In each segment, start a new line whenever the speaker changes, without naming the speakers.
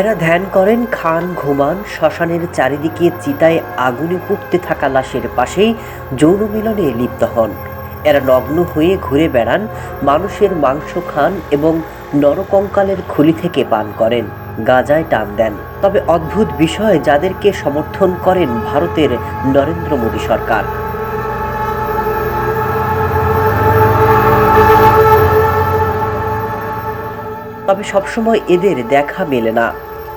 এরা ধ্যান করেন, খান, ঘুমান, শ্মশানের চারিদিকে চিতায় আগুনে পুড়তে থাকা লাশের পাশেই যৌন মিলনে লিপ্ত হন। এরা নগ্ন হয়ে ঘুরে বেড়ান, মানুষের মাংস খান এবং নরকঙ্কালের খুলি থেকে পান করেন, গাজায় টান দেন। তবে অদ্ভুত বিষয়, যাদেরকে সমর্থন করেন ভারতের নরেন্দ্র মোদী সরকার। তবে সবসময় এদের দেখা মেলে না।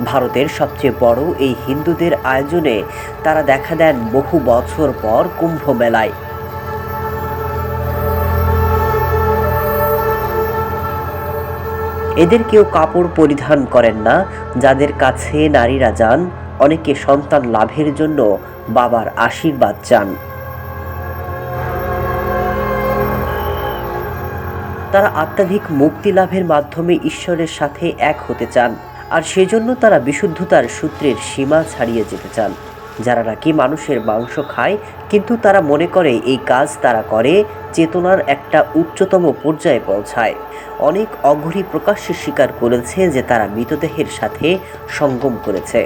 ভারতের সবচেয়ে বড় এই হিন্দুদের আয়োজনে তারা দেখা দেন বহু বছর পর কুম্ভ মেলায় এদের কেউ কাপড় পরিধান করেন না, যাদের কাছে নারীরা যান, অনেকে সন্তান লাভের জন্য বাবার আশীর্বাদ চান। তারা আত্মাধিক মুক্তি লাভের মাধ্যমে ঈশ্বরের সাথে এক হতে চান। আর সেজন্য তারা বিশুদ্ধতার সূত্রের সীমা ছাড়িয়ে যেতে চান। যারা নাকি মানুষের মাংস খায়, কিন্তু তারা মনে করে এই কাজ তারা করে, চেতনার একটা উচ্চতম পর্যায়ে পৌঁছায়। অনেক অঘরী প্রকাশ্যে স্বীকার করেছে যে তারা মৃতদেহের সাথে সঙ্গম করেছে।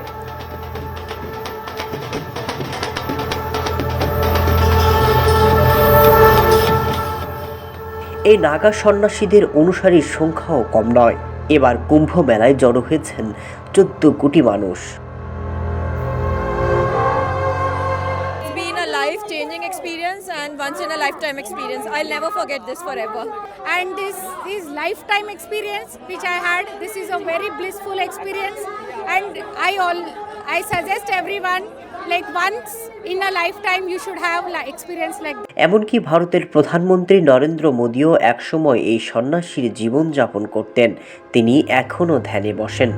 এই নাগা সন্ন্যাসীদের অনুসারীর সংখ্যাও কম নয়। এবার কুম্ভ মেলায় জড়ো হয়েছেন চোদ্দ কোটি মানুষ
been a life changing experience and once in a lifetime experience. I'll never forget this forever.
and this is lifetime experience which i had this is a very blissful experience and i all i suggest everyone, like, once in a lifetime you should have like experience like
এমনকি ভারতের প্রধানমন্ত্রী নরেন্দ্র মোদীও একসময় এই সন্ন্যাসীর জীবন যাপন করতেন। তিনি এখনও ধ্যানে বসেন।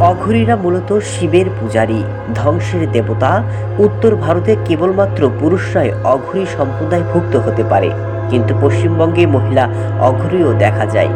অঘরীরা মূলত শিবের পূজারী, ধ্বংসের দেবতা, উত্তর ভারতে কেবলমাত্র পুরুষরাই অঘরী সম্প্রদায়ভুক্ত হতে পারে। কিন্তু পশ্চিমবঙ্গে মহিলা অঘরীও দেখা যায়।